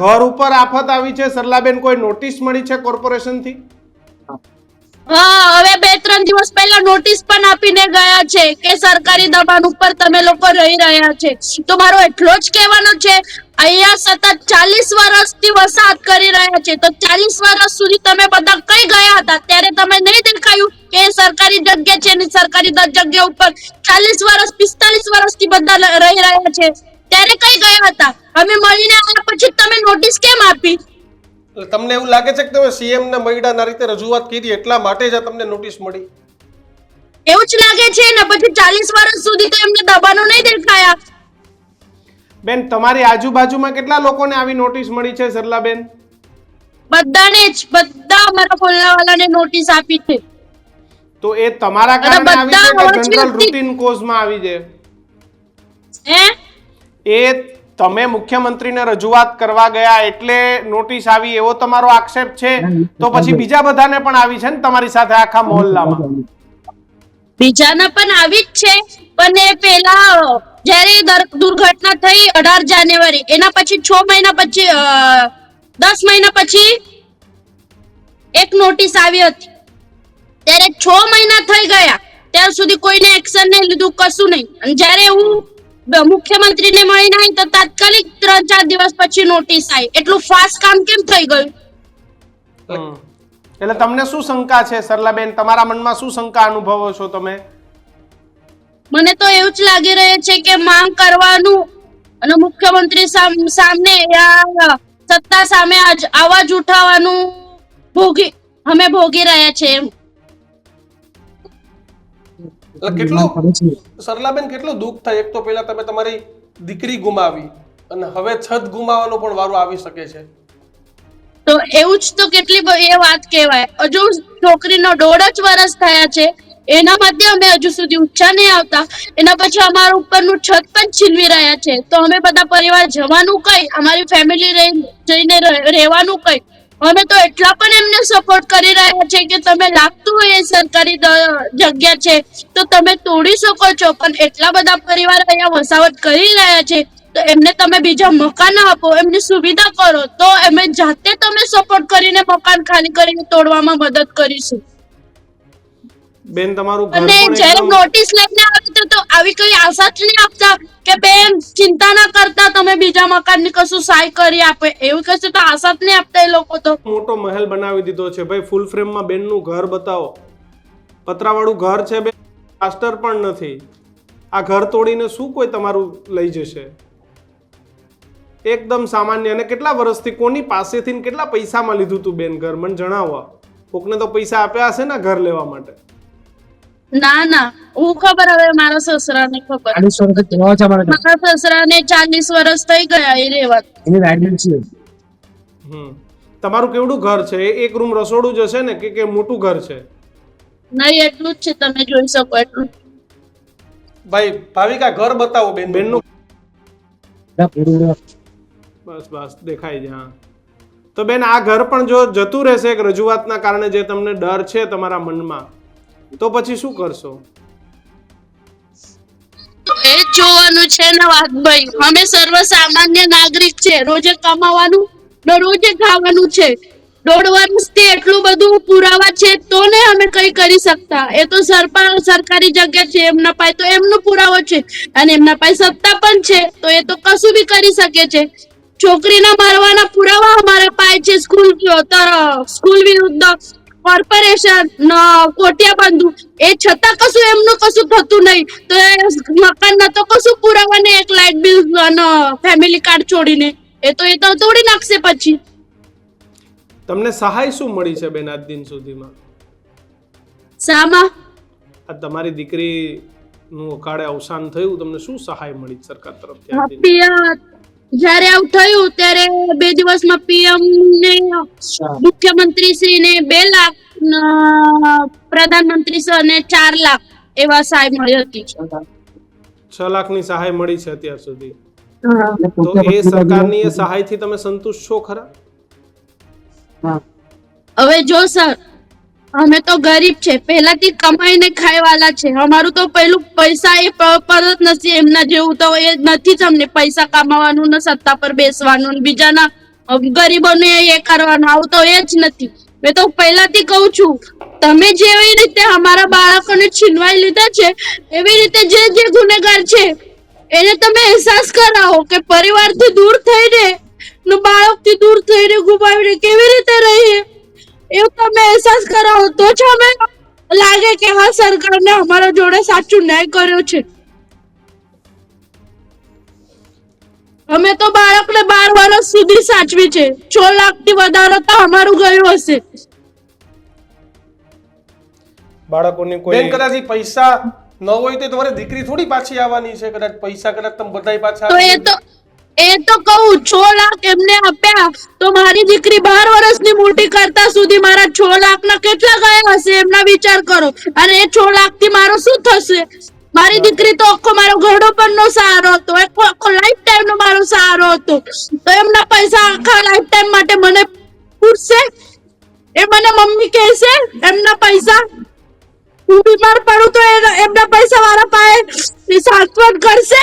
ઘર ઉપર આફત આવી છે, સરલાબેન, કોઈ નોટિસ મળી છે કોર્પોરેશનથી? હા, હવે બે ત્રણ દિવસ પહેલા નોટિસ પણ આપીને ગયા છે કે સરકારી દબાણ ઉપર તમે લોકો રહી રહ્યા છે. તો મારો એટલો જ કહેવાનો છે, અહીંયા સતત ચાલીસ વર્ષથી વસાહત કરી રહ્યા છે. તો ચાલીસ વર્ષ સુધી તમે બધા કઈ ગયા હતા? ત્યારે તમે નહીં દેખાયું કે સરકારી જગ્યા છે સરકારી જગ્યા ઉપર ચાલીસ વર્ષ, પિસ્તાલીસ વર્ષથી બધા રહી રહ્યા છે. ત્યારે કઈ ગયા હતા? અમે મળીને આવ્યા પછી તમે નોટિસ કેમ આપી? તમને એવું લાગે છે કે તમે સીએમ ને મળ્યા ના રીતે રજૂઆત કરી એટલા માટે જ આ તમને નોટિસ મળી? એવું જ લાગે છે ને પછી ચાલીસ વર્ષ સુધી તો એમને દબાણો નહીં દેખાયા. બેન તમારી આજુબાજુમાં કેટલા લોકોને આવી નોટિસ મળી છે સરલા બેન બધાને જ બધા અમારા બોલવાવાળાને નોટિસ આપી છે. તો એ તમારા કારણે આવી છે કે જનરલ રૂટીન કોઝમાં આવી છે. હે? એ તમે મુખ્યમંત્રીને રજૂઆત કરવા ગયા એટલે નોટિસ આવી એવો તમારો આક્ષેપ છે? તો પછી બીજા બધાને પણ આવી છે ને તમારી સાથે આખા મોહલ્લામાં? બીજાને પણ આવી જ છે પણ એ પેલા જ્યારે દુર્ઘટના થઈ અઢાર જાન્યુઆરી એના પછી છ મહિના પછી દસ મહિના પછી એક નોટિસ આવી હતી. ત્યારે છ મહિના થઈ ગયા ત્યાર સુધી કોઈને એક્શન નહીં લીધું કશું નહીં. અને જ્યારે હું મુખ્યમંત્રીને મળી નહીં તો તાત્કાલિક ત્રણ ચાર દિવસ પછી નોટિસ આવી. એટલું ફાસ્ટ કામ કેમ થઈ ગયું? એટલે તમને શું શંકા છે સરલાબેન? તમારા મનમાં શું શંકા અનુભવો છો તમે? મને તો એવું જ લાગી રહ્યું છે કે માંગ કરવાનું અને મુખ્યમંત્રી સામ- સામે આ સત્તા સામે આજ અવાજ ઉઠાવવાનું ભોગી અમે ભોગી રહ્યા છે એમ. એટલે કેટલું સરલાબેન કેટલું દુઃખ થાય? એક તો પહેલા તમે તમારી દીકરી ગુમાવી અને હવે છત ગુમાવવાનો પણ વારો આવી શકે છે. તો એવું જ તો કેટલી એ વાત કહેવાય. હજુ છોકરીનો દોઢ જ વર્ષ થયા છે. એના માટે અમે હજુ સુધી ઊંચા નહીં આવતા. એના પછી અમારા ઉપરનું છત પણ છીનવી રહ્યા છે. તો અમે બધા પરિવાર જવાનું કઈ? અમારી ફેમિલી જઈને રહેવાનું કઈ? અમે તો એટલા પણ એમને સપોર્ટ કરી રહ્યા છે કે તમે લાગતું હોય એ સરકારી જગ્યા છે, તો તમે તોડી શકો છો. પણ એટલા બધા પરિવાર અહીંયા વસાવટ કરી રહ્યા છે, તો એમને તમે બીજા મકાન આપો, એમની સુવિધા કરો, તો અમે જાતે તમે સપોર્ટ કરીને મકાન ખાલી કરીને તોડવામાં મદદ કરીશું. બેન તમારું ઘર અને જ્યારે નોટિસ લઈને આવતો તો- આવી કોઈ આશા જ નહીં આપતા કે બેન ચિંતા ના કરતા તમે બીજા મકાનની કશું સહાય કરી આપે. એવું કશું તો આશા જ નહીં આપતા એ લોકો તો. મોટો મહેલ બનાવી દીધો છે. ભાઈ ફૂલ ફ્રેમમાં બેનનું ઘર બતાવો. પતરાવાળું ઘર છે બેન? પ્લાસ્ટર પણ નથી. આ ઘર તોડીને શું કોઈ તમારું લઈ જશે? એકદમ સામાન્ય. અને કેટલા વર્ષથી કોની પાસેથી કેટલા પૈસામાં લીધું તું બેન ઘર? મને જણાવો. કોકને તો પૈસા આપ્યા હશે ને ઘર લેવા માટે. ના ના. હું ખબર હવે મારા સસરાને ખબર. ચાલીસ વર્ષ કેવા છે મારા મારા સસરા ને ચાલીસ વર્ષ થઈ ગયા એ રેવા. એની વેલિડ છે. તમારું કેવડું ઘર છે? એક રૂમ રસોડું જ હશે ને કે કે મોટું ઘર છે? નહીં એટલું જ છે. તમે જોઈ શકો એટલું. ભાઈ ભાવિકા ઘર બતાવો બેન બેનનું. બસ બસ દેખાય છે હા. તો બેન આ ઘર પણ જો જતું રહેશે એક રજૂઆતના કારણે જે તમને ડર છે તમારા મનમાં તો પછી શું કરશો? એ જોવાનું છે ને વાત ભાઈ. અમે સર્વ સામાન્ય નાગરિક છે. રોજે કમાવાનું, ને રોજે ખાવાનું છે. દોઢ વર્ષથી એટલું બધું પુરાવા છે તો ને અમે કઈ કરી શકતા. એ તો સરકાર સરકારી જગ્યા છે, એમના પાસે તો એમનો પુરાવો છે. અને એમના પાસે સત્તા પણ છે, તો એ તો કશું બી કરી શકે છે. છોકરીના મારવાના પુરાવા અમારા પાસે છે સ્કૂલ સ્કૂલ વિરુદ્ધ. કોર્પોરેશન ન કોટિયા બંધુ. એ છતાં કશું એમનું કશું થતું નહીં. તો એ મકાન ન તો કશું પુરાવા ને એક લાઇટ બિલ અને ફેમિલી કાર્ડ છોડીને. એ તો એ તો તોડી નાખશે પછી. તમને સહાય શું મળી છે બેન આજ દિન સુધીમાં? સામા આ તમારી દીકરીનું અકાળે અવસાન થયું તમને શું સહાય મળી સરકાર તરફથી જ્યારે આવું થયું ત્યારે બે દિવસમાં પીએમ ને મુખ્યમંત્રી શ્રી ને બે લાખ ન પ્રધાનમંત્રી શ્રી ને ચાર લાખ એવા સહાય મળી હતી. છ લાખની સહાય મળી છે અત્યાર સુધી. તો એ સરકારની એ સહાયથી તમે સંતુષ્ટ છો ખરા? હવે જો સર અમે તો ગરીબ છે. પહેલાથી કમાઈને ખાયવાલા છે. અમારું તો પેલું પૈસા એ પરત નથી એમના જેવું તો એ નથી જ અમને પૈસા કમાવાનું ને સત્તા પર બેસવાનું ને બીજાના ગરીબોને એ કરવાનું. આવું તો એ જ નથી. મેં તો પહેલાથી કહું છું, તમે જેવી રીતે અમારા બાળકોને છીનવાઈ લીધા છે, એવી રીતે જે જે ગુનેગાર છે, એને તમે અહેસાસ કરાવો કે પરિવારથી દૂર થઈને, ને બાળકથી દૂર થઈને ગુમાવીને કેવી રીતે રહીએ? એવું તમે અહેસાસ કરાવો તો જ અમે લાગે કે હા, સરકારને અમારા જોડે સાચું ન્યાય કર્યો છે. અમે તો બાળકને બાર વર્ષ સુધી સાચવી છે. છ લાખથી વધારે તો અમારું ગયું હશે. બાળકોની બેન કદાચ પૈસા ન હોય તો તમારી દીકરી થોડી પાછી આવવાની છે. કદાચ પૈસા કદાચ તમે બધાય પાછા તો એ તો એ તો કહું છ લાખ એમને આપ્યા તો મારી દીકરી બાર વર્ષની મોટી કરતા સુધી મારા છ લાખ ના કેટલા ગયા હશે? એમના વિચાર કરો. અને એ છ લાખથી મારો શું થશે? મારી દીકરી તો આખો મારો ઘરડો પણ નો સહારો હતો આખો આખો લાઈફ ટાઈમ સારો હતો. તો એમના પૈસા આખા લાઈફ ટાઈમ માટે મને પૂછશે. એ મને મમ્મી કહેશે, એમના પૈસા હું બીમાર પડું તો એમના પૈસા વાળા પાસે સાંત્વન કરશે